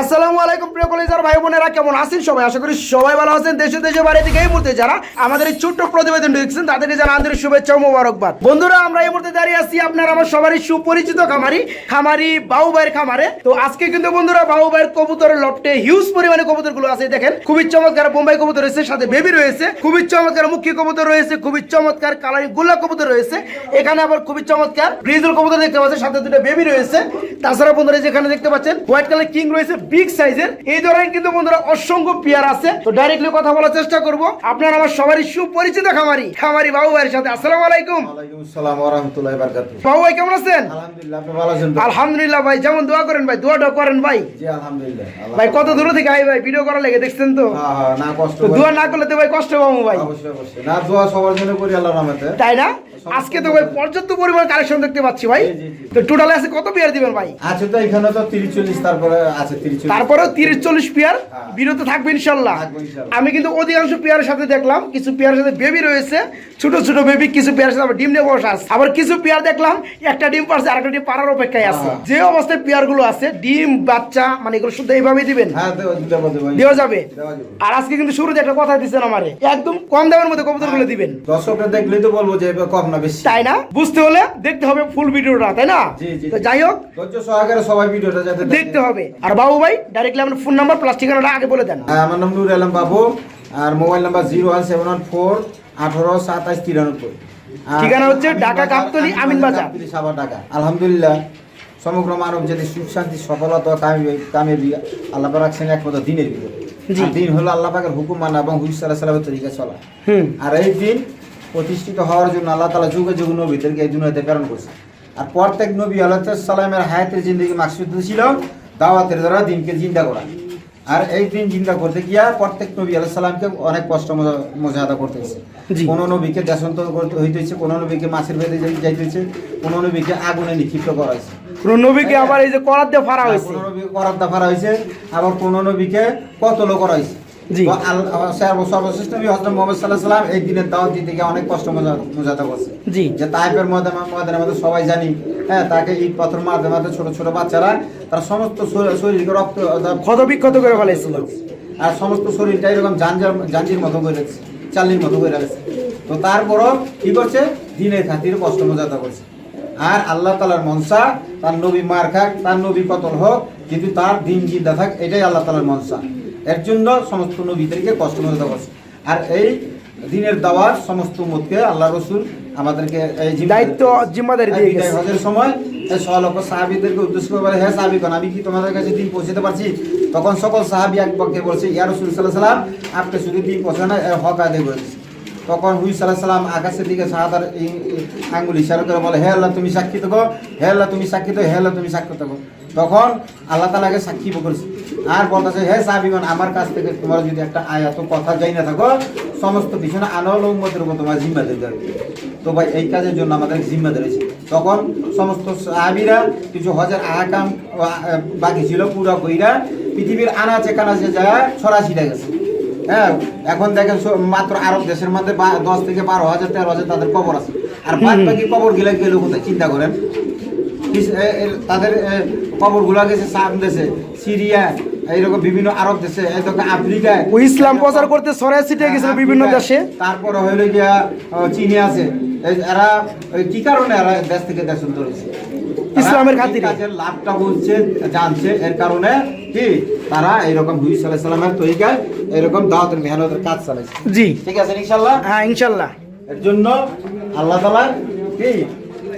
আসসালামু আলাইকুম প্রিয় কলেজার ভাই বোনেরা, কেমন আছেন সবাই? আশা করি সবাই ভালো আছেন। দেশে দেশে বাড়ি থেকে এই মুহূর্তে যারা আমাদের এই ছোট্ট প্রতিবেদন দেখছেন তাদেরকে জানা আন্তরিক শুভেচ্ছা ও মোবারকবাদ। বন্ধুরা, আমরা এই মুহূর্তে দাঁড়িয়ে আছি আপনার, আমার সবারই সুপরিচিত খামারি খামারি বাবু ভাইয়ের খামারে। তো আজকে কিন্তু বন্ধুরা বাবু ভাইয়ের কবুতরের লটে হিউজ পরিমাণে কবুতরগুলো আছে, দেখেন। খুবই চমৎকার বোম্বাই কবুতর রয়েছে, সাথে বেবি রয়েছে, খুবই চমৎকার মুখী কবুতর রয়েছে, খুবই চমৎকার কালারিং গোল্লা কবুতর রয়েছে। এখানে আবার খুবই চমৎকার ব্রিজুল কবুতর দেখতে পাচ্ছেন, সাথে দুটো বেবি রয়েছে। তাছাড়া বন্ধুরা, যেখানে দেখতে পাচ্ছেন হোয়াইট কালার কিং রয়েছে বিগ সাইজের। এই ধরনের কিন্তু বন্ধুরা অসংখ্য পেয়ার আছে। তো ডাইরেক্টলি কথা বলার চেষ্টা করব। আপনার আমার সবারই সুপরিচিত খামারি খামারি বাবু ভাইয়ের সাথে। আসসালামু আলাইকুম। ওয়ালাইকুম আসসালাম ওয়া রাহমাতুল্লাহি ওয়া বারাকাতুহু। বাবু ভাই কেমন আছেন? আলহামদুলিল্লাহ আপনি ভালো আছেন আলহামদুলিল্লাহ ভাই যেমন দোয়া করেন ভাই দোয়াটা করেন ভাই। জি আলহামদুলিল্লাহ ভাই কত দূর থেকে আই ভাই ভিডিও করা লেগে দেখছেন তো? হ্যাঁ, হ্যাঁ, না কষ্ট দোয়া না করলে তো ভাই কষ্ট পাবো ভাই। অবশ্যই অবশ্যই। না দোয়া সবার জন্য করি আল্লাহর রহমতে। তাই না? আজকে তো ভাই পর্যাপ্ত পরিমাণ কালেকশন দেখতে পাচ্ছি ভাই। তো টোটাল আছে কত পেয়ার দিবেন ভাই? আছে তো এখানে তো 30 40 তারপরে আছে 30 40 তারপরেও তিরিশ চল্লিশ পেয়ার হ্যাঁ। বিরত থাকবে ইনশাল্লাহ। আমি কিন্তু অধিকাংশ পেয়ারের সাথে দেখলাম কিছু পেয়ারের সাথে বেবি রয়েছে ছোট ছোট বেবি কিছু পেয়ারের সাথে ডিম নিয়ে বসা আছে। আবার কিছু পেয়ার দেখলাম একটা ডিম পারছে আরেকটা ডিম পারার অপেক্ষায় আছে। হ্যাঁ। যে অবস্থায় পেয়ারগুলো আছে ডিম বাচ্চা মানে এগুলো শুধু এইভাবেই দিবেন? হ্যাঁ দেওয়া যাবে আর আজকে কিন্তু শুরুতে একটা কথা দিচ্ছেন আমারে একদম কম দামের মধ্যে কবুতরগুলো দিবেন। দর্শকরা দেখলেই তো বলব যে কম না বেশি। তাই না? বুঝতে হলে দেখতে হবে ফুল ভিডিওটা তাই না। তো যাই হোক। ধৈর্য সহকারে সবাই ভিডিওটা যাতে দেখতে হবে। আর বাবু ভাই ডাইরেক্টলি আপনার ফোন নাম্বার প্লাস ঠিকানাটা আগে বলে দেন। হ্যাঁ, আমার নাম নুর আলম বাবু আর mobile number zero one seven one four আঠারো সাতাশ তিরানব্বই। ঠিকানা হচ্ছে ঢাকা আমিন বাজার। ঢাকা। আলহামদুলিল্লাহ সমগ্র মানব যদি সুখ শান্তি সফলতা কামিয়ে কামিয়ে আল্লাহ রাখছেন একমাত্র দিনের ভিতরে। দিন হলো আল্লাহ পাকের হুকুম মানা এবং হুইসাল্লাহ সাল্লামের তরিকা চলা। হুম। আর এই দিন প্রতিষ্ঠিত হওয়ার জন্য আল্লাহ তালা যুগে যুগে নবীদেরকে এই দুনিয়াতে প্রেরণ করছে আর প্রত্যেক নবী আল্লাহ সাল্লামের হায়াতের জিন্দগি মাকসুদ ছিল দাওয়াতের দ্বারা দিনকে জিন্দা করা। আর এই দিন চিন্তা করতে গিয়া প্রত্যেক নবী আলাহ সাল্লামকে অনেক কষ্ট মজা- মজাদা করতে হয়েছে। কোনো নবীকে দেশান্তর করতে হইতেছে কোনো নবীকে মাছের বেঁধে যাইতেছে কোনো নবীকে আগুনে নিক্ষিপ্ত করা হয়েছে। কোন নবীকে আবার এই যে করার দিয়ে ফাড়া হয়েছে? কোনো নবীকে দাফারা হয়েছে আবার কোনো নবীকে কতল করা হয়েছে। সর্বশ্রেষ্ঠ নবী মোহাম্মদ এই দিনের দাওয়াত দিতে গিয়ে অনেক কষ্ট করছে। জি। যে সবাই জানি হ্যাঁ তাকে পাথর ছোট ছোট বাচ্চারা তার সমস্ত শরীরকে রক্ত ক্ষত বিক্ষত করে আর সমস্ত শরীরটা এরকম জাঞ্জার জাঞ্জির মতো করে রেখেছে মতো করে রেখেছে তো তারপরও কি করছে? দিনের খাতির কষ্ট মজাদা করছে। আর আল্লাহ তালার মনসা তার নবী মার খাক তার নবী কতল হোক কিন্তু তার দিন জিন্দা থাক এটাই আল্লাহ তালার মনসা। এর জন্য সমস্ত নবীদেরকে কষ্ট মজাদা করছে। আর এই দিনের দাওয়াত সমস্ত উম্মতকে আল্লাহ রসুল আমাদেরকে এই দায়িত্ব জিম্মাদারি দিয়ে গেছে হজের সময় সলক সাহাবিদেরকে উদ্দেশ্য করে বলে হ্যাঁ সাহাবিগণ আমি কি তোমাদের কাছে দিন পৌঁছাতে পারছি? তখন সকল সাহাবি এক পক্ষে বলছে ইয়া রসুল সাল্লাহ সাল্লাম আপনি শুধু দিন পৌঁছে না এর হক আদায় করে দিচ্ছি তখন হুই সাল্লাহ সাল্লাম আকাশের দিকে সাহাদার আঙ্গুল ইশারা করে বলে হে আল্লাহ তুমি সাক্ষী থাকো হে আল্লাহ তুমি সাক্ষী থাকো হে আল্লাহ তুমি সাক্ষী থাকো। তখন আল্লাহ তালাকে সাক্ষী করেছে আর বলতেছে হে সাহাবিগণ আমার কাছ থেকে তোমার যদি একটা আয়াত কথা যাই না থাকো সমস্ত পিছনে আনল উম্মতের উপর তোমার জিম্মাদারি দেবে তো ভাই এই কাজের জন্য আমাদের জিম্মাদারি ছিল তখন সমস্ত সাহাবিরা কিছু হাজার আহকাম বাকি ছিল পুরো কইরা পৃথিবীর আনাচে কানাচে যায় ছড়াছিটা গেছে। হ্যাঁ এখন দেখেন মাত্র আরব দেশের মধ্যে দশ থেকে বারো হাজার তেরো হাজার তাদের কবর আছে। আর বাদ বাকি কবর গিলা গেলে কোথায়? চিন্তা করেন। তাদের কবরগুলা গেছে সাম দেশে সিরিয়া এইরকম বিভিন্ন আরব দেশে এই দেখো আফ্রিকায় ও ইসলাম প্রচার করতে সরাই ছিটে গেছিল বিভিন্ন দেশে। তারপরে হইল গিয়া চীনে আছে। এরা কি কারণে এরা দেশ থেকে দেশ ধরেছে ইসলামের খাতিরে। কাজের লাভটা বুঝছে জানছে। এর কারণে কি? তারা এইরকম হুই সাল্লাহ সাল্লামের তরিকায় এরকম দাওয়াতের মেহনতের কাজ চালাইছে। জি। ঠিক আছে ইনশাল্লাহ? হ্যাঁ ইনশাল্লাহ। এর জন্য আল্লাহ তালা কি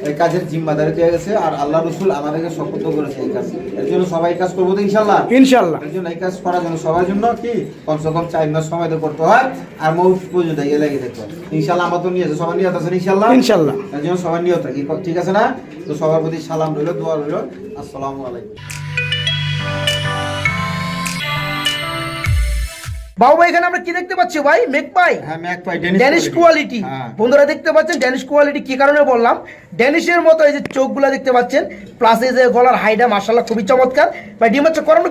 এই কাজের জিম্মাদারি দিয়ে গেছে আর আল্লাহ রসুল আমাদেরকে শপথ করেছে এই কাজ। এর জন্য সবাই কাজ করব তো ইনশাল্লাহ ইনশাল্লাহ এর জন্য এই কাজ করার জন্য সবার জন্য কি? কমসে কম চার মাস সময় তো করতে হয় আর মৌত পর্যন্ত ইয়ে লেগে থাকতে হয় ইনশাল্লাহ আমার তো নিয়ে আছে। সবার নিয়ত আছে ইনশাল্লাহ ইনশাল্লাহ এর জন্য সবার নিয়ত থাকি ঠিক আছে না? তো সবার প্রতি সালাম রইল দোয়া রইল। আসসালামু আলাইকুম। বাবু ভাই এখানে আমরা কি দেখতে পাচ্ছি ভাই? Magpie? হ্যাঁ ম্যাক পাই ড্যানিশ কোয়ালিটি বন্ধুরা দেখতে পাচ্ছেন ড্যানিশ কোয়ালিটি কি কারণে বললাম? ড্যানিশের মতো এই যে চোখগুলো দেখতে পাচ্ছেন প্লাস এই যে গলার মার্শাল্লাহ খুবই চমৎকার। ভাই ডিম হচ্ছে করানো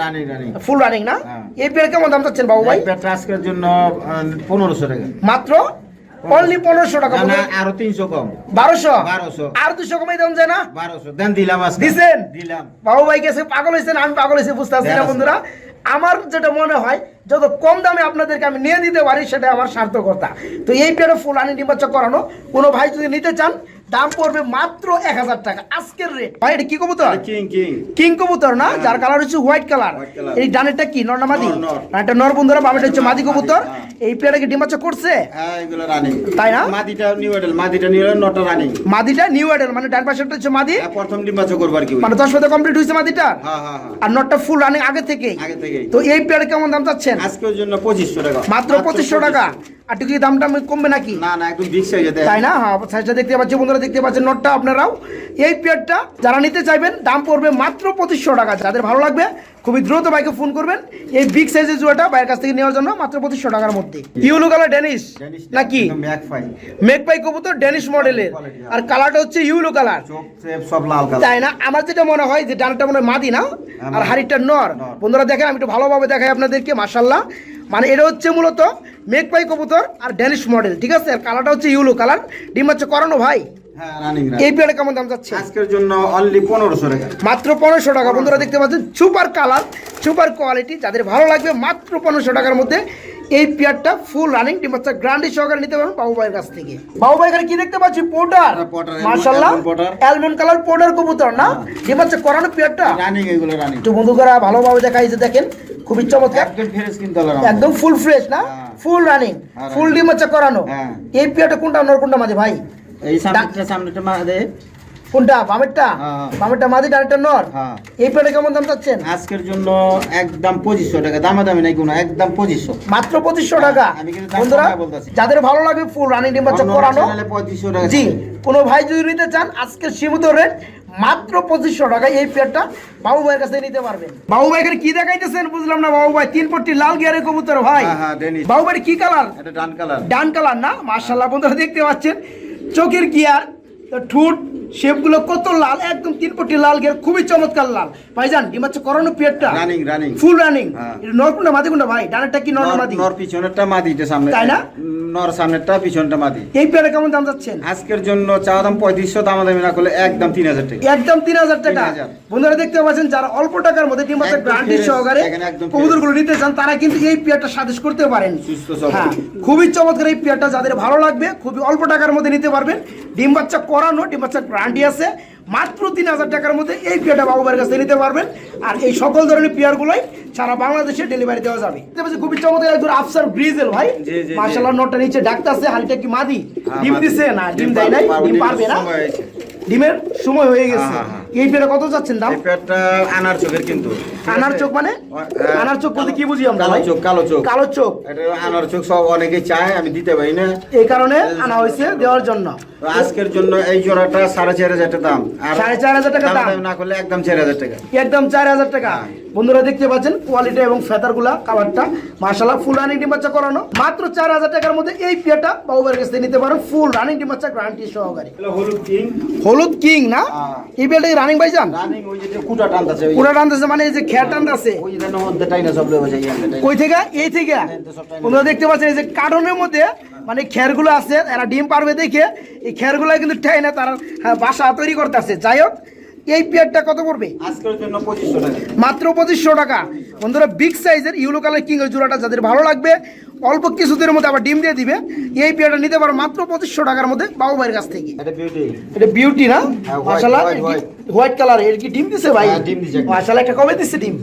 রানি ফুল রানিং না? হ্যাঁ। এই পিরিয়ড কেমন দাম চাচ্ছেন বাবু ভাই? আজকের জন্য পনেরোশো টাকা। মাত্র? অনলি পনেরোশো টাকা আরও তিনশো কম। বারোশো? 1200 আর দুশো কমাই দেন যায় না? বারোশো। দেন দিলাম আজকে। দিছেন? দিলাম। বাবু ভাই গেছে পাগল হয়েছেন আমি পাগল হয়েছে বুঝতে পারছি না বন্ধুরা। আমার যেটা মনে হয় যত কম দামে আপনাদেরকে আমি নিয়ে দিতে পারি সেটা আমার সার্থকতা। তো এই পেয়ারে ফুল আনি নির্বাচন করানো কোনো ভাই যদি নিতে চান দাম পড়বে মাত্র এক হাজার টাকা। আজকের রেট ভাই এটা কি কবুতর? কিং কবুতর না? যার কালার হচ্ছে হোয়াইট কালার এই ডানেরটা কি? নর না মাদি? এটা নর। বন্ধুরা বামেটা হচ্ছে মাদি কবুতর। হ্যাঁ। এই পেয়ারে কি ডিমাচা করছে? হ্যাঁ তাই না? মাদিটা নিউ এডেল মাদিটা নিউ এডেল নটা রানিং মাদিটা নিউ এডেল মানে ডান পাশেরটা হচ্ছে মাদি? প্রথম কি। মানে পাতা কমপ্লিট হয়েছে মাদিটা হ্যাঁ হ্যাঁ হ্যাঁ। আর নটটা ফুল রানিং আগে থেকেই? আগে থেকেই। তো এই প্লেয়ার কেমন দাম চাচ্ছেন? আজকের জন্য পঁচিশশো টাকা। মাত্র পঁচিশশো টাকা? আর কি দামটা কমবে নাকি? না না একদম বিগ সাইজে তাই না? হ্যাঁ সাইজটা দেখতে পাচ্ছি বন্ধুরা দেখতে পাচ্ছেন নোটটা আপনারাও। এই পেয়ারটা যারা নিতে চাইবেন দাম পড়বে মাত্র পঁচিশশো টাকা। যাদের ভালো লাগবে খুবই দ্রুত বাইকে ফোন করবেন। এই বিগ সাইজের জুয়াটা বাইরের কাছ থেকে নেওয়ার জন্য মাত্র পঁচিশশো টাকার মধ্যে। ইউলো কালার ডেনিশ নাকি ম্যাক ফাই মেক পাই। কবুতর ডেনিশ মডেলের। আর কালারটা হচ্ছে ইউলো কালার। সব লাল কালার। তাই না? আমার যেটা মনে হয় যে ডানটা মনে হয় মাদি না? আর হাড়িটা নর। বন্ধুরা দেখেন আমি একটু ভালোভাবে দেখাই আপনাদেরকে মাসাল্লাহ মানে এটা হচ্ছে মূলত মেক পাই কবুতর আর ড্যানিশ মডেল ঠিক আছে? আর কালারটা হচ্ছে ইউলো কালার। ডিম হচ্ছে করানো ভাই? হ্যাঁ এই পেয়ারে কেমন দাম যাচ্ছে? আজকের জন্য অনলি পনেরোশো টাকা। মাত্র পনেরোশো টাকা। বন্ধুরা দেখতে পাচ্ছেন সুপার কালার সুপার কোয়ালিটি যাদের ভালো লাগবে মাত্র পনেরোশো টাকার মধ্যে এই পেয়ারটা ফুল রানিং গ্রান্ডি সহকারে নিতে পারবেন বাবু ভাইয়ের কাছ থেকে। বাবু ভাই এখানে কি দেখতে পাচ্ছি? পোটার। অ্যালমন্ড কালার পোটার কবুতর না? ডিম হচ্ছে করানো পেয়ারটা? রানিং এগুলো রানিং একটু বন্ধুরা ভালোভাবে দেখাই যে দেখেন খুবই চমৎকার। একদম ফ্রেশ কিনতে একদম ফুল ফ্রেশ না? হ্যাঁ। ফুল রানিং হ্যাঁ, ফুল ডিম হচ্ছে করানো। হ্যাঁ। এই পেয়ারটা কোনটা নর কোনটা মাঝে ভাই? এই সামনেটা সামনেটা মা কোনটা? বামেরটা। বামেরটা মাঝে ডানেরটা নর? এই পেয়ারটা কেমন দাম চাচ্ছেন? আজকের জন্য একদম পঁচিশশো টাকা। দামাদামি নাই কোনো একদম পঁচিশশো। মাত্র পঁচিশশো টাকা? আমি কিন্তু দাম বন্ধুরা যাদের ভালো লাগবে ফুল রানিং ডিম হচ্ছে করানো টাকা জি কোনো ভাই যদি নিতে চান আজকে সীমিত রেট মাত্র পঁচিশশো টাকা এই পেয়ারটা বাবু ভাইয়ের কাছে নিতে পারবেন। বাবু ভাই এখানে কি দেখাইতেছেন? বুঝলাম না বাবু ভাই তিন পট্টি লাল গিয়ারের কবুতর ভাই। হ্যাঁ, হ্যাঁ, বাবু ভাই কি colour dun colour dun colour না? মার্শাল্লাহ বন্ধুরা দেখতে পাচ্ছেন। চোখের গিয়ার তো ঠুট শেপগুলো কত লাল একদম তিন পট্টি লাল গিয়ার খুবই চমৎকার লাল। ভাইজান ডিম হচ্ছে করোনো পেয়ারটা রানিং রানিং ফুল রানিং। নরকুন্ডা মাদি কোনটা ভাই? ডানেরটা কি নর মাদি? নর পিছনেরটা মাদিটা সামনে তাই না? নর সামনেরটা পিছনটা মাদি। এই পেয়ারে কেমন দাম যাচ্ছেন? আজকের জন্য চাওয়া দাম পঁয়ত্রিশশো দামাদামি না করলে একদম তিন হাজার টাকা। একদম তিন হাজার টাকা। বন্ধুরা দেখতে পাচ্ছেন যারা অল্প টাকার মধ্যে ডিম একদম গ্রান্টি সহকারে এখানে কবুতরগুলো নিতে চান তারা কিন্তু এই পেয়ারটা সাজেশ করতে পারেন। হ্যাঁ খুবই চমৎকার এই পেয়ারটা যাদের ভালো লাগবে খুবই অল্প টাকার মধ্যে নিতে পারবেন। ডিম বাচ্চা করানো ডিম বাচ্চা গ্রান্টি আছে মাত্র তিন হাজার টাকার মধ্যে এই পেয়ারটা বাবুবার কাছে নিতে পারবেন আর এই সকল ধরনের পেয়ারগুলোই সারা বাংলাদেশে ডেলিভারি দেওয়া যাবে খুবই চমৎকার একজন আফসার ব্রিজেল ভাই। মার্শাল্লাহ নোটটা নিচে ডাকতেছে হালটা কি মাদি হ্যাঁ, ডিম। দিছে না ডিম দেয় নাই ডিম পারবে না। ডিমের সময় হয়ে গেছে। হ্যাঁ, হ্যাঁ। এই পেয়ারে কত যাচ্ছেন দাম? এই আনার চোখের কিন্তু। আনার চোখ মানে? হ্যাঁ। আনার চোখ বলতে কি বুঝি আমরা কালো চোখ কালো চোখ। কালো চোখ। এটা আনার চোখ সব অনেকেই চায় আমি দিতে পারি না। এই কারণে আনা হয়েছে দেওয়ার জন্য। আজকের জন্য এই জোড়াটা সাড়ে চার হাজার টাকা দাম। সাড়ে চার হাজার টাকা দাম না করলে একদম চার হাজার টাকা। একদম চার হাজার টাকা। হ্যাঁ। বন্ধুরা দেখতে পাচ্ছেন কোয়ালিটি এবং ফেদারগুলা কালারটা। মার্শাল্লাহ ফুল রানিং ডিম বাচ্চা করানো। মাত্র চার হাজার টাকার মধ্যে এই পেয়ারটা বাবুবার কাছ নিতে পারো। ফুল রানিং ডিম বাচ্চা গ্যারান্টি সহকারে। হলুদ কিং হলুদ কিং না? হ্যাঁ। এই পেয়ারটা রানিং ভাইজান? রানিং ওই যে কুটা টানতেছে পুরা টানতেছে মানে এই যে খেয়া টানতেছে? ওই যে মধ্যে টাইনা সব যায় ইয়াতে কই থেকে? এই থেকে? বন্ধুরা দেখতে পাচ্ছেন এই যে কার্টনের মধ্যে মানে খেরগুলো আছে এরা ডিম পারবে দেখে। এই খেরগুলো কিন্তু ঠাই না তারা হ্যাঁ, বাসা তৈরি করতে আসছে যাই হোক এই পেয়ারটা কত পড়বে? আজকের জন্য পঁচিশশো টাকা। মাত্র পঁচিশশো টাকা। বন্ধুরা বিগ সাইজের ইউলো কালার কিং জোড়াটা যাদের ভালো লাগবে অল্প কিছুদের মধ্যে আবার ডিম দিয়ে দিবে। এই পেয়ারটা নিতে পারো মাত্র পঁচিশশো টাকার মধ্যে বাবু ভাইয়ের কাছ থেকে। এটা বিউটি না? হ্যাঁ। হোয়াইট কালারের কি ডিম দিছে ভাই? হ্যাঁ, ডিম একটা কবে দিচ্ছে ডিম?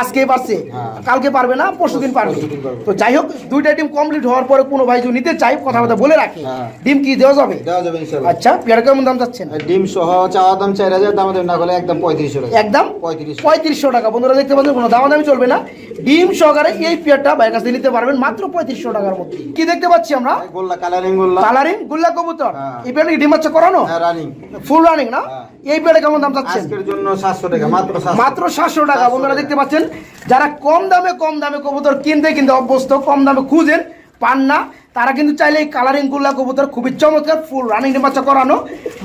আজকেই পারছে। হ্যাঁ। কালকে পারবে না পরশু দিন পারবে। পরশুদিন পারবে। তো যাই হোক দুইটা টিম কমপ্লিট হওয়ার পরে কোনো ভাই যদি নিতে চাই কথা কথা বলে রাখি। হ্যাঁ। ডিম কি দেওয়া যাবে? দেওয়া যাবে আচ্ছা পেয়ারা কেমন দাম যাচ্ছেন আর ডিম সহ চাওয়া দাম চার হাজার দাম না করলে একদম পঁয়ত্রিশশো টাকা। একদম পঁয়ত্রিশশো টাকা। বন্ধুরা দেখতে পাচ্ছেন কোনো দামাদামি চলবে না। ডিম সহকারে এই পেয়ারটা বাইরের কাছে নিতে পারবেন মাত্র পঁয়ত্রিশশো টাকার মধ্যে। কি দেখতে পাচ্ছি আমরা? কালারিং গোল্লা। কালারিং গুল্লা কবুতর। হ্যাঁ। এই পেয়ারটা ডিম বাচ্চা করানো? রানিং ফুল রানিং না? হ্যাঁ। এই পেয়ারটা কেমন দাম চাচ্ছেন? আজকের জন্য সাতশো টাকা মাত্র সাতশো। মাত্র টাকা। 700 বন্ধুরা দেখতে পাচ্ছেন যারা কম দামে কম দামে কবুতর কিনতে কিনতে অভ্যস্ত কম দামে খুঁজেন পান না। তারা কিন্তু চাইলে এই কালারিং গুল্লা কবুতর খুবই চমৎকার ফুল রানিং বাচ্চা করানো।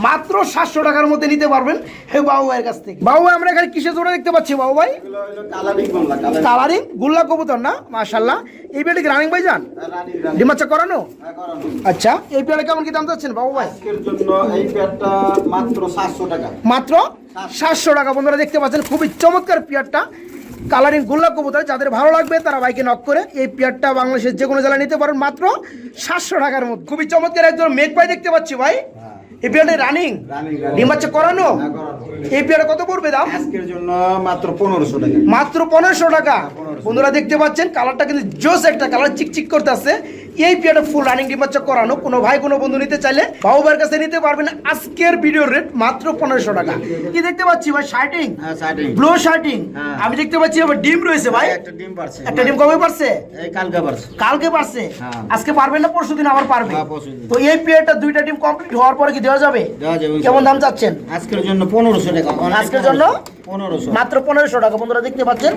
মাত্র সাতশো টাকার মধ্যে নিতে পারবেন হে বাবু ভাইয়ের কাছ থেকে। বাবু ভাই আমরা এখানে কিসের জোড়া দেখতে পাচ্ছি বাবু ভাই? কালারিং গোল্লা কবুতর না? মাশাল্লাহ এই পেটে রানিং ভাই যান রানিং রানিং ডিম বাচ্চা করানো? আচ্ছা এই পেয়ারে কেমন কি দাম চাচ্ছেন বাবু ভাই? জন্য এই প্যাডটা মাত্র সাতশো টাকা। মাত্র সাতশো টাকা বন্ধুরা দেখতে পাচ্ছেন খুবই চমৎকার পেয়ারটা। কালারিং গোল্লা কবুতর, যাদের ভালো লাগবে তারা বাইকে নক করে এই পেয়ারটা বাংলাদেশের যে কোনো জেলায় নিতে পারেন। মাত্র সাতশো টাকার মধ্যে। খুবই চমৎকার একজন মেঘ ভাই দেখতে পাচ্ছি ভাই। এই পেয়ারটা রানিং ডিম বাচ্চা করানো? হ্যাঁ। এই কত পড়বে দাম? আজকের জন্য মাত্র পনেরোশো টাকা। মাত্র পনেরোশো টাকা। বন্ধুরা দেখতে পাচ্ছেন কালারটা কিন্তু জোস একটা কালার চিকচিক করতেছে। এই পেয়ারটা ফুল রানিং ডিম বাচ্চা করানো কোনো ভাই কোনো বন্ধু নিতে চাইলে বাবুবার কাছে নিতে পারবেন। আজকের ভিডিওর রেট মাত্র পনেরোশো টাকা। কি দেখতে পাচ্ছি ভাই? শার্টিং হ্যাঁ ব্লু শার্টিং হ্যাঁ। আমি দেখতে পাচ্ছি আবার ডিম রয়েছে ভাই। একটা ডিম পারছে। একটা ডিম কবে পারছে? কালকে পারছে। কালকে পারছে? হ্যাঁ। আজকে পারবেন না পরশু দিন আবার পারবে? হ্যাঁ। তো এই পেয়ারটা দুইটা ডিম কমপ্লিট হওয়ার পরে কি দেওয়া যাবে? কেমন দাম চাচ্ছেন? আজকের জন্য পনেরোশো টাকা। আজকের জন্য? পনেরোশো। মাত্র পনেরোশো টাকা। বন্ধুরা দেখতে পাচ্ছেন?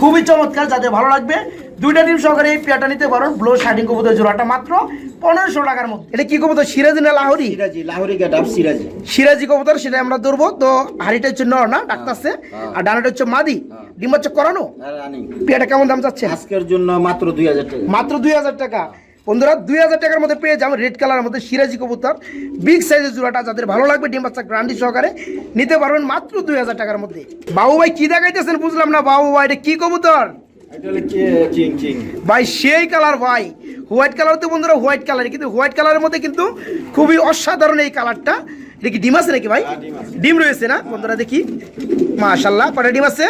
খুবই চমৎকার যাদের ভালো লাগবে দুইটা ডিম সহকারে এই পেয়ারটা নিতে পারেন ব্লো শার্টিং কবুতর জোড়াটা মাত্র পনেরোশো টাকার মধ্যে। এটা কি কবুতর? সিরাজি না লাহোরি? সিরাজি লাহোরি সিরাজি। সিরাজি কবুতর সেটা আমরা ধরবো। তো হাড়িটা হচ্ছে নর না ডাক্তারছে আর ডানাটা হচ্ছে মাদি। ডিম হচ্ছে করানো? রানিং। পেয়ারটা কেমন দাম চাচ্ছেন? আজকের জন্য মাত্র দুই হাজার টাকা। মাত্র দুই হাজার টাকা। বন্ধুরা দুই হাজার টাকার মধ্যে পেয়ে যাবেন রেড কালারের মধ্যে সিরাজি কবুতর। বিগ সাইজের জোড়াটা যাদের ভালো লাগবে ডিম বাচ্চা গ্রান্ডি সহকারে নিতে পারবেন মাত্র দুই হাজার টাকার মধ্যে। বাবু ভাই কি দেখাইতেছেন বুঝলাম না বাবু ভাই এটা কি কবুতর ভাই সেই কালার ভাই। হোয়াইট কালার তো বন্ধুরা হোয়াইট কালার কিন্তু হোয়াইট কালারের মধ্যে কিন্তু খুবই অসাধারণ এই কালারটা এটা কি ডিম আছে নাকি ভাই? হ্যাঁ, ডিম রয়েছে না? বন্ধুরা দেখি। মাশাল্লাহ কটা ডিম আছে?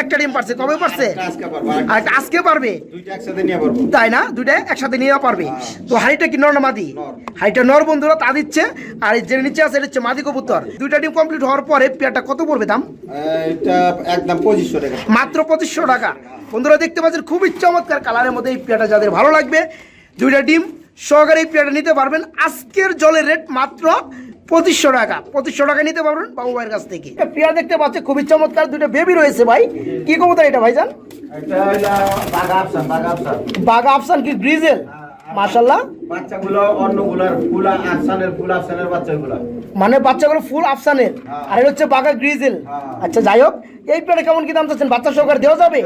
একটা ডিম পারছে কবে পারছে? আজকে আর আর আজকে পারবে? তাই না? দুইটা একসাথে নিয়ে পারবে। তো হাড়িটা কি নর না মাদি। হাড়িটা নর বন্ধুরা তা দিচ্ছে। আর যে নিচে আছে এটা হচ্ছে মাদি কবুতর। দুইটা ডিম কমপ্লিট হওয়ার পরে পেয়ারটা কত পড়বে দাম? একদম পঁচিশশো টাকা। মাত্র পঁচিশশো টাকা। বন্ধুরা দেখতে পাচ্ছেন খুবই চমৎকার কালারের মধ্যে এই পেয়ারটা যাদের ভালো লাগবে দুইটা ডিম সহকারে এই পেয়ারটা নিতে পারবেন। আজকের জলের রেট মাত্র পঁচিশশো টাকা পঁচিশশো টাকা নিতে পারবেন বাবু ভাইয়ের কাছ থেকে। পেয়ার দেখতে পাচ্ছে খুবই চমৎকার দুটো বেবি রয়েছে ভাই। কি কবুতর এটা ভাইজান? বাঘা আফসান কি গ্রিজেল? মাশাল্লাহ বাচ্চাগুলো অন্যগুলার ফুলা আফসানের ফুল আফসানের বাচ্চাগুলো। মানে বাচ্চাগুলো ফুল আফসানের? আর এটা হচ্ছে বাঘা গ্রিজেল। হ্যাঁ। আচ্ছা যাই হোক এই পেয়ারে কেমন কি দাম চাচ্ছেন? বাচ্চা সহকারে দেওয়া যাবে?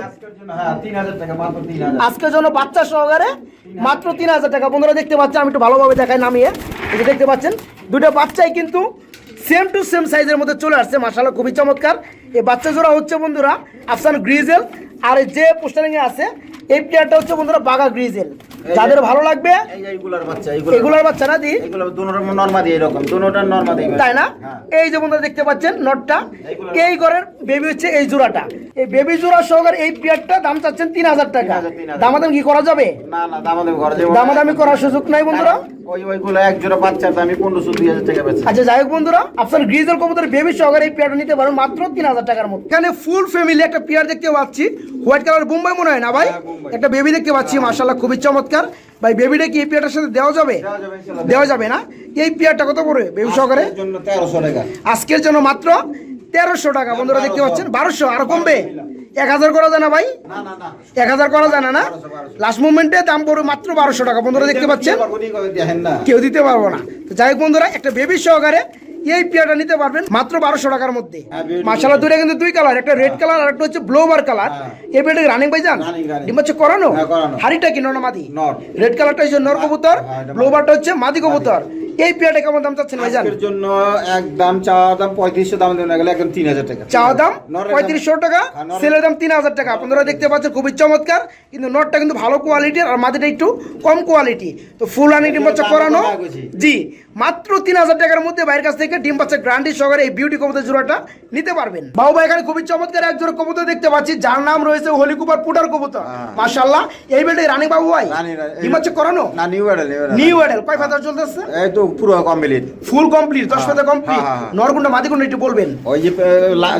আজকের জন্য হ্যাঁ বাচ্চা সহকারে মাত্র তিন হাজার টাকা। বন্ধুরা দেখতে পাচ্ছেন আমি একটু ভালোভাবে দেখাই নামিয়ে। এটা দেখতে পাচ্ছেন দুটো বাচ্চাই কিন্তু সেম টু সেম সাইজের মধ্যে চলে আসছে মাসাল্লাহ খুবই চমৎকার। এই বাচ্চা জোড়া হচ্ছে বন্ধুরা আফসান গ্রিজেল। আর যে পোস্টারিং এ আছে এই প্লেয়ারটা হচ্ছে বন্ধুরা বাঘা গ্রিজেল। যাদের ভালো লাগবে এগুলোর বাচ্চা না দি তাই না? হ্যাঁ। এই যে বন্ধুরা দেখতে পাচ্ছেন নটটা এই ঘরের বেবি হচ্ছে এই জোড়াটা। এই বেবি জোড়া সহকারে এই পেয়ারটা দাম চাচ্ছেন তিন হাজার টাকা। 3,000, 3,000 দামাদাম কি করা যাবে? দামাদামি করার সুযোগ নাই বন্ধুরা? আচ্ছা যাই হোক বন্ধুরা আপনার গ্রিজের কবুতর বেবি সহকারে এই পেয়ারটা নিতে পারেন মাত্র তিন হাজার টাকার এখানে ফুল ফ্যামিলি একটা পেয়ার দেখতে পাচ্ছি। হোয়াইট কালার বোম্বাই মনে হয় না ভাই? হ্যাঁ, একটা বেবি দেখতে পাচ্ছি মার্শাল্লাহ খুবই চমৎকার। ভাই বেবিটা কি এই পেয়ারটার সাথে দেওয়া যাবে? দেওয়া যাবে না? এই পেয়ারটা কত পড়বে বেবি সহকারে? আজকের জন্য মাত্র তেরোশো টাকা। বন্ধুরা দেখতে পাচ্ছেন? বারোশো আর কমবে? এক হাজার করা যায় না ভাই? এক হাজার করা যায় না না? 1200, 1200 লাস্ট মুভমেন্টে দাম পড়বে মাত্র বারোশো টাকা। বন্ধুরা দেখতে পাচ্ছেন? কেউ দিতে পারব না। তো যাই হোক বন্ধুরা একটা বেবি সহকারে এই পেয়ারটা নিতে পারবেন মাত্র বারোশো টাকার মধ্যে। হ্যাঁ, মাসালা দুটো। কিন্তু দুই কালার একটা রেড কালার আর একটা হচ্ছে ব্লোবার কালার হ্যাঁ। এই পেয়ারটা রানিং ভাই যান। ডিম হচ্ছে করানো? হ্যাঁ, করানো। হাড়িটা কি নর না মাদি? রেড কালারটা হচ্ছে নর কবুতর ব্লোবারটা হচ্ছে মাদি কবুতর। এই পেয়ারটা কেমন দাম চাচ্ছেন ভাই যান আজকের জন্য একদম চাওয়া দাম পঁয়ত্রিশশো দাম দেওয়া গেলে একদম তিন হাজার টাকা। চাওয়া দাম নরের পঁয়ত্রিশশো টাকা নরের- সেলের দাম তিন হাজার টাকা। আপনারা দেখতে পাচ্ছেন খুবই চমৎকার কিন্তু নটটা কিন্তু ভালো কোয়ালিটির আর মাদিটা একটু কম কোয়ালিটি তো ফুল আনি ডিম বাচ্চা করানো। জি মাত্র তিন হাজার টাকার মধ্যে বাইরের কাছ থেকে ডিম বাচ্চা গ্রান্ডি সহকারে এই বিউটি কবুতর জোড়াটা নিতে পারবেন। বাবু ভাই এখানে খুবই চমৎকার এক জোড়া কবুতর দেখতে পাচ্ছি যার নাম রয়েছে হোলি কুপার পুটার কবুতর। হ্যাঁ। মাশাল্লাহ এই বেলটা রানী বাবু ভাই। ডিম বাচ্চা করানো? না নিউ অ্যাডেল নিউ এডেল কয় ফাদার চলতেছে? এই তো পুরো কমপ্লিট ফুল কমপ্লিট দশ ফাদার কমপ্লিট হ্যাঁ, হ্যাঁ। নরগুন্ডা মাদিগুন্ডা একটু বলবেন? ওই যে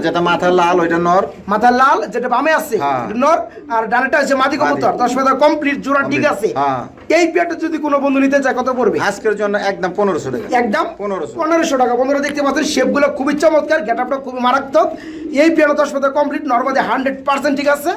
যেটা মাথা লাল ওইটা নর। মাথা লাল যেটা বামে আছে হ্যাঁ। নর আর ডানাটা আছে মাদি কবুতর। দশ পাতা কমপ্লিট জোড়া ঠিক আছে। হ্যাঁ। এই পেয়ারটা যদি কোনো বন্ধু নিতে চায় কত পড়বে? আজকের জন্য একদম পনেরোশো টাকা। একদম 1500 পনেরোশো টাকা। বন্ধুরা দেখতে পাচ্ছেন শেপগুলো খুবই চমৎকার গেটআপটা খুবই মারাত্মক। এই পেয়ারটা দশ পাতা কমপ্লিট নর্মালি হান্ড্রেড পার্সেন্ট ঠিক আছে।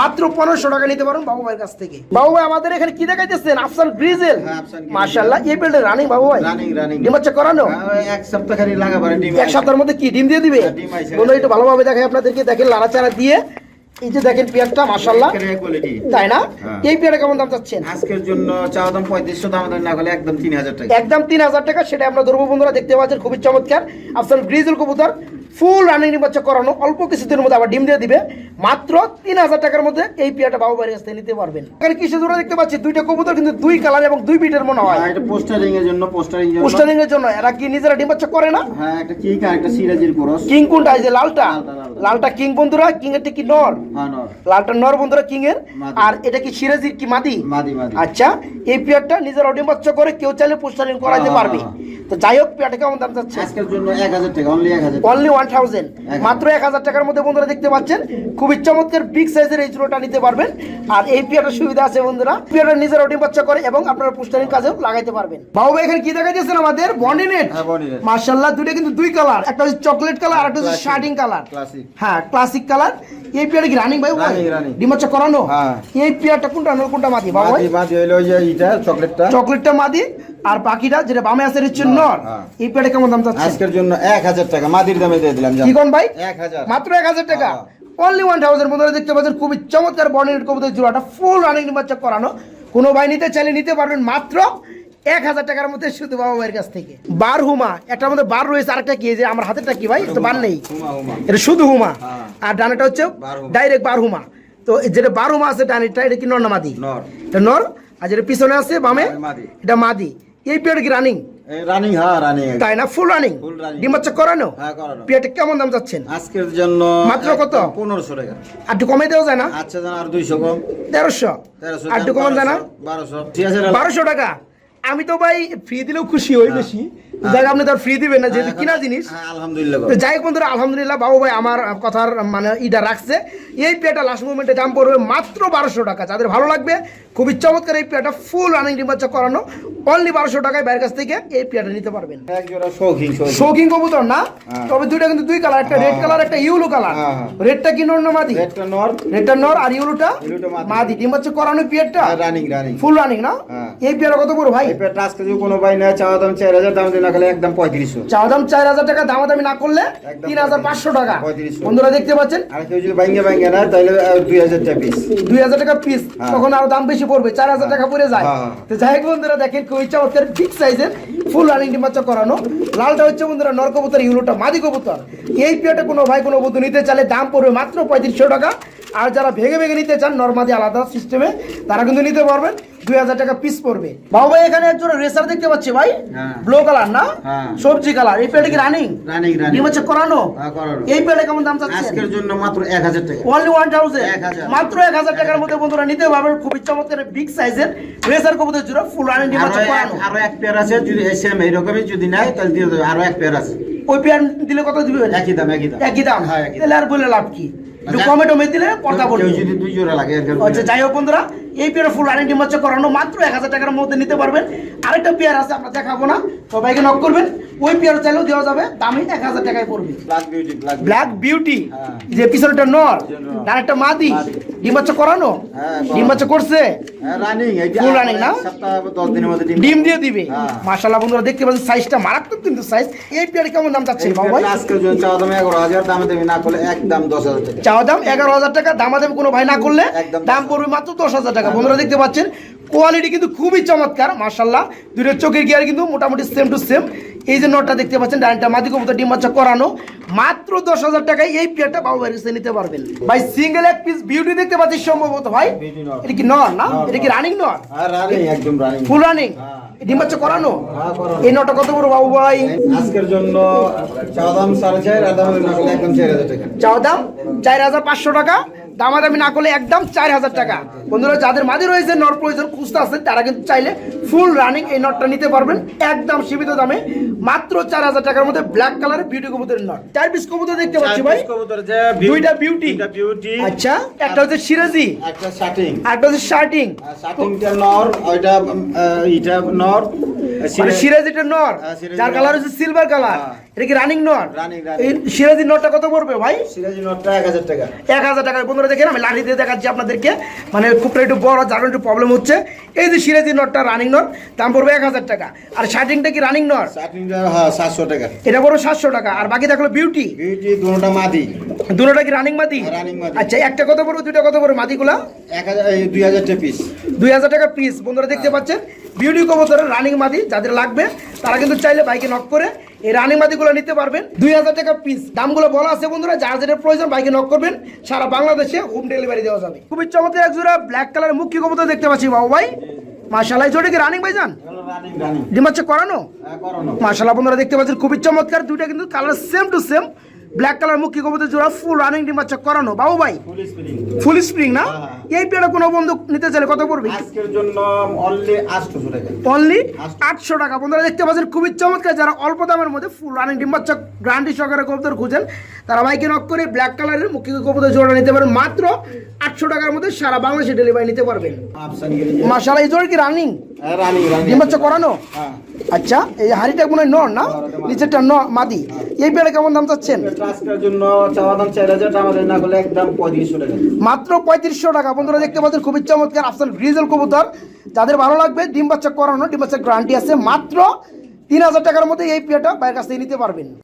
মাত্র পনেরোশো টাকা নিতে পারেন বাবু ভাইয়ের কাছ থেকে। বাবু ভাই আমাদের এখানে কি দেখাইতেছেন? আফসান গ্রিজেল হ্যাঁ, আফসান গ্রিজেল। মাশাল্লাহ এই বেল্টে রানিং বাবু ভাই। Running, running। ডিম বাচ্চা করানো? হ্যাঁ, এক সপ্তাহ খালি লাগাবারে এক সপ্তাহের মধ্যে কি? ডিম দিয়ে দিবে? হ্যাঁ। বন্ধু একটু ভালোভাবে দেখাই আপনাদেরকে। দেখেন লাড়াচাড়া দিয়ে এই যে দেখেন পেঁয়াজটা মাশাল্লাহ তাই না? হ্যাঁ। এই পেঁয়াজটা কেমন দাম চাচ্ছেন? আজকের জন্য চাওয়া দাম পঁয়ত্রিশশো দাম দাম না হলে একদম তিন হাজার টাকা। একদম তিন হাজার টাকা সেটা আমরা ধরবো বন্ধুরা দেখতে পাচ্ছেন খুবই চমৎকার। আফসান গ্রিজুল কবুতর ফুল রানিং ডিম বাচ্চা করানো অল্প কিছুদিনের মধ্যে আবার ডিম দিয়ে দিবে। মাত্র তিন হাজার টাকার মধ্যে এই পেয়ারটা বাবু বাড়ির কাছ থেকে নিতে পারবেন। এখানে কিসে দূরে দেখতে পাচ্ছি দুইটা কবুতর কিন্তু দুই কালার এবং দুই বিটের মনে হয়। আর এটা পোস্টারিং এর জন্য পোস্টারিং পোস্টারিং এর জন্য এরা কি নিজেরা ডিম বাচ্চা করে না? হ্যাঁ একটা কি আর একটা সিরাজির ক্রস কিং কোনটা? এই যে লালটা? লালটা, কিং বন্ধুরা কিং এর কি নর। হ্যাঁ নর। লালটা নর বন্ধুরা কিং এর। আর এটা কি সিরাজির কি মাদি? মাদি মাদি। আচ্ছা এই পেয়ারটা নিজের অডিও বাচ্চা করে কেউ চাইলে পোস্টারিং করাইতে হ্যাঁ, পারবে। হ্যাঁ। তো যাই হোক পেয়ারটা কেমন দাম চাচ্ছে? আজকের জন্য এক হাজার টাকা অনলি এক হাজার অনলি ওয়ান থাউজেন্ড মাত্র এক হাজার টাকার মধ্যে বন্ধুরা দেখতে পাচ্ছেন। খুবই চমৎকার বিগ সাইজের এই নিতে পারবেন। আর এই পিয়াটার সুবিধা আছে বন্ধুরা। পিয়াটা নিজের ওটিং বাচ্চা করে এবং আপনারা পোস্টারিং কাজেও লাগাইতে পারবেন। বাবু ভাই এখানে কি আমাদের? বন্ডি নেট হ্যাঁ। মার্শাল্লাহ দুটো কিন্তু দুই কালার একটা হচ্ছে চকলেট কালার আর একটা হচ্ছে শার্টিং কালার হ্যাঁ ক্লাসিক কালার এই পিয়াটা কি রানিং ভাই। ডিম বাচ্চা করানো? হ্যাঁ। এই পিয়ারটা কোনটা? কোনটা মাদি? বাবু মাদি হইল এইটা চকলেটটা চকলেটটা মাদি। আর বাকিটা যেটা বামে আছে হচ্ছে নর, হ্যাঁ। এই পিয়াটা কেমন দাম চাচ্ছে আজকের জন্য এক হাজার টাকা মাদির দামে দিয়ে দিলাম কি কোন ভাই? এক হাজার। মাত্র এক হাজার টাকা। অনলি ওয়ান থাউজেন্ড বন্ধুরা দেখতে পাচ্ছেন খুবই চমৎকার বর্ণের কবুতর জোড়াটা ফুল রানিং বাচ্চা করানো। কোনো ভাই নিতে চাইলে নিতে পারবেন মাত্র এক হাজার টাকার মধ্যে শুধু বাবা ভাইয়ের কাছ থেকে। বার হুমা একটার মধ্যে বার রয়েছে আরেকটা কি যে আমার হাতেরটা কি ভাই? এটা বার নেই। এটা শুধু হুমা। হ্যাঁ। আর ডানাটা হচ্ছে ডাইরেক্ট বার হুমা তো যেটা বার হুমা আছে ডানিটা এটা কি নর না মাদি? নর। এটা নর। আর যেটা পিছনে আছে বামে এটা মাদি। এই পিরিয়ড কি রানিং রানিং হ্যাঁ রানিং তাই না? ফুল রানিং ফুল রানিং ডিম বাচ্চা করানো? হ্যাঁ করানো। পেট কেমন দাম যাচ্ছেন? আজকের জন্য মাত্র কত? পনেরোশো টাকা। আর একটু কমে দেওয়া যায় না? আচ্ছা জান আর দুইশো কম। তেরোশো? তেরোশো আর একটু কমান যায় না? বারোশো ঠিক আছে বারোশো টাকা। আমি তো ভাই ফ্রি দিলেও খুশি হই বেশি। যাই আপনি তো ফ্রি দিবেন না যেহেতু কিনা জিনিস। হ্যাঁ আলহামদুলিল্লাহ যাই হোক বন্ধুরা আলহামদুলিল্লাহ বাবু ভাই আমার কথার মানে ইটা রাখছে। এই পেটা লাস্ট মুভমেন্টে দাম পড়বে মাত্র বারোশো টাকা। যাদের ভালো লাগবে খুবই চমৎকার এই পেটা ফুল রানিং ডিম্বাচ্চা করানো অনলি বারোশো টাকায় বাইরের কাছ থেকে এই পেটা নিতে পারবেন। শৌখিন কবুতর না? হ্যাঁ। তবে দুইটা কিন্তু দুই কালার একটা রেড কালার একটা ইউলো কালার হ্যাঁ, হ্যাঁ। রেডটা কি নর না মাদি? রেডটা নর। আর ইউলোটা মাদি। ডিম্বাচ্চা করানো পিয়ারটা? রানিং রানিং ফুল রানিং না? হ্যাঁ। এই পেয়ারা কত বড় ভাই? এই আজকে যদি কোনো ভাই নেয় চাওয়া দাম চার হাজার দাম দিয়ে না খেলে একদম পঁয়ত্রিশশো। চাওয়া দাম চার হাজার টাকা দামাদামি না করলে তিন হাজার পাঁচশো টাকা। বন্ধুরা দেখতে পাচ্ছেন? আর কেউ যদি ভাঙ্গে ভাঙ্গে নেয় তাহলে দুই হাজার টাকা পিস দুই হাজার টাকা পিস হ্যাঁ। তখন আরও দাম বেশি পড়বে চার হাজার টাকা পড়ে যায়। হ্যাঁ। তো যাই হোক বন্ধুরা দেখেন খুবই চমৎকার বিগ সাইজের ফুল রানিং ডিম্বাচ্চা করানো। লালটা হচ্ছে বন্ধুরা নর ইউলোটা মাদি কবুতর। এই পেয়ারটা কোনো ভাই কোনো বন্ধু নিতে চাইলে দাম পড়বে মাত্র পঁয়ত্রিশশো টাকা। আর যারা ভেঙে ভেঙে নিতে চান নর্মাদি আলাদা সিস্টেমে তারা কিন্তু নিতে পারবেন। দুই হাজার টাকা পিস পড়বে। বাবু ভাই এখানে একজন রেসার দেখতে পাচ্ছি ভাই। হ্যাঁ। ব্লু কালার না? হ্যাঁ। সবজি কালার এই কি রানিং রানিং রানিং ডিম্বাচ্চা করানো? হ্যাঁ, করানো। এই কেমন দাম চাচ্ছেন? আজকের জন্য মাত্র এক হাজার টাকা। অনলি 1000 মাত্র এক হাজার টাকার মধ্যে বন্ধুরা নিতে পারবেন। খুবই চমৎকার বিগ সাইজের রেসার কবুতর জোড়া ফুল রানিং ডিম আরও আছে করানো। আরও এক পেয়ার আছে যদি সেম এইরকমই যদি নেয় তাহলে দিয়ে দেবে। আরও এক পেয়ার আছে। ওই পেয়ার দিলে কত দিবেন একই দাম একই দাম। একই দাম। হ্যাঁ। তাহলে আর বলে লাভ কি? একটু আচ্ছা। কমে টমে দিলে পর্দা পড়বে যদি দুই জোড়া লাগে আচ্ছা যাই হোক বন্ধুরা এই পেয়ার ফুল রানিং ডিম করানো মাত্র এক হাজার টাকার মধ্যে নিতে পারবেন। আরেকটা পেয়ার আছে আমরা দেখাবো না সবাইকে নক করবেন। ওই পেয়ার চাইলেও দেওয়া যাবে দামই এক হাজার টাকায় পড়বে। ব্ল্যাক বিউটি হ্যাঁ। যে পিছনটা নর। আর একটা মাদি। ডিম বাচ্চা করানো? হ্যাঁ, ডিম বাচ্চা করছে? রানিং না? ডিম দিয়ে দিবে। হ্যাঁ। মাশাআল্লাহ বন্ধুরা দেখতে পাচ্ছেন সাইজটা মারাত্মক কিন্তু সাইজ এই পেয়ারে কেমন দাম চাচ্ছেন এই বাবু ভাই? পেয়ারটা চাওয়া দাম এগারো হাজার দামে দেবে না করলে একদম দশ হাজার টাকা। চাওয়া দাম এগারো হাজার টাকা দামা দেবে কোনো ভাই না করলে দাম পড়বে মাত্র দশ হাজার টাকা বন্ধুরা দেখতে পাচ্ছেন কোয়ালিটি কিন্তু খুবই চমৎকার মাশাল্লাহ দুটো চোখের গিয়ার কিন্তু মোটামুটি সেম টু সেম এই যে নটটা দেখতে পাচ্ছেন ডানটা মাদি কবুতর ডিম বাচ্চা করানো। মাত্র দশ হাজার টাকায় এই পেয়ারটা বাবু ভাইয়ের কাছে নিতে পারবেন। ভাই সিঙ্গেল এক পিস বিউটি দেখতে পাচ্ছি সম্ভবত ভাই। এটা কি নর না? এটা কি রানিং রানিং ফুল রানিং। ডিম বাচ্চা করানো? এই নটা কত বড় বাবু ভাই? আজকের জন্য চাওয়া দাম সাড়ে চার আর দাম না করলে একদম চার হাজার টাকা। চাও দাম চার হাজার পাঁচশো টাকা। দামাদামি না করলে একদম চার হাজার টাকা। বন্ধুরা যাদের মাঝে রয়েছে নট প্রয়োজন খুঁজতে আসছেন তারা কিন্তু চাইলে ফুল রানিং এই নটটা নিতে পারবেন একদম সীমিত দামে। মাত্র চার হাজার টাকার মধ্যে ব্ল্যাক কালারের বিউটি কবুতরের নট চার পিস কবুতর দেখতে পাচ্ছি ভাই। দুইটা বিউটি বিউটি আচ্ছা একটা হচ্ছে সিরাজি একটা শার্টিং একটা হচ্ছে শার্টিং শার্টিংটা নর ওইটা ইটা নর। মানে সিরাজিটা নর হ্যাঁ, যার কালার হচ্ছে সিলভার কালার হ্যাঁ। এটা কি রানিং নট Running, running। এই সিরাজি নটটা কত পড়বে ভাই? সিরাজি নটটা এক হাজার টাকা। এক হাজার টাকার বন্ধুরা দেখেন আমি লাঠি দিয়ে দেখাচ্ছি আপনাদেরকে। মানে খুবটা একটু বড় যার একটু প্রবলেম হচ্ছে। এই যে সিরাজি নটটা রানিং নট দাম পড়বে এক হাজার টাকা। আর শার্টিংটা কি রানিং নট চাটনিটা হ্যাঁ সাতশো টাকা। এটা পড়বে সাতশো টাকা। আর বাকি থাকল বিউটি বিউটি দুটা মাদি। দুটোটা কি রানিং মাদি? হ্যাঁ, আচ্ছা একটা কত পড়বে? দুইটা কত পড়বে? মাদিগুলা? এক হাজার দুই হাজার টাকা পিস দুই হাজার টাকা পিস বন্ধুরা দেখতে পাচ্ছেন? বিউটি কবুতরের রানিং মাদি যাদের লাগবে তারা কিন্তু চাইলে বাইকে নক করে এই রানিং মাদিগুলো নিতে পারবেন। দুই হাজার টাকা পিস দামগুলো বলা আছে বন্ধুরা যার যেটা প্রয়োজন বাইকে নক করবেন সারা বাংলাদেশে হোম ডেলিভারি দেওয়া যাবে। খুবই চমৎকার এক জোড়া ব্ল্যাক কালারের মুখ্য কবুতর দেখতে পাচ্ছি বাবু ভাই। মাশাল্লাহ এই জোড়া কি রানিং ভাই যান রানিং রানিং ডিম হচ্ছে করানো? হ্যাঁ করানো। বন্ধুরা দেখতে পাচ্ছেন খুবই চমৎকার। দুইটা কিন্তু colour same to same black colour মুখ্য কবুতর জোড়া ফুল রানিং ডিম হচ্ছে করানো। বাবু ভাই ফুল স্প্রিং না? হ্যাঁ। এই পেয়ারা কোনো বন্ধু নিতে চাইলে কত পড়বে? আজকের জন্য অনলি আটশোশো টাকা। অনলি আটশো টাকা। বন্ধুরা দেখতে পাচ্ছেন খুবই চমৎকার। যারা অল্প দামের মধ্যে ফুল রানিং ডিম্বাচ্চা গ্রান্ডি সহকারে কবুতর খুঁজেন তারা বাইকে নক করে ব্ল্যাক কালারের মুখ্য কবুতর জোড়া নিতে পারেন। মাত্র আটশো টাকার মধ্যে সারা বাংলাদেশে ডেলিভারি নিতে পারবেন। গিরি এই জোড়া কি রানিং রানিং করানো? হ্যাঁ। আচ্ছা এই হাড়িটা মনে হয় নর না নিচেরটা ন মাদি। এই পেয়ারা কেমন দাম চাচ্ছেন? জন্য চাওয়া দাম চার হাজার না করলে একদম পঁয়ত্রিশশো টাকা। মাত্র পঁয়ত্রিশশো টাকা। বন্ধুরা দেখতে পাচ্ছেন খুবই চমৎকার আফসান গ্রিজেল কবুতর। যাদের ভালো লাগবে ডিম বাচ্চা করানো ডিম বাচ্চা গ্যারান্টি আছে মাত্র তিন হাজার টাকার মধ্যে এই পেয়ারটা বাইরের কাছ থেকে নিতে পারবেন।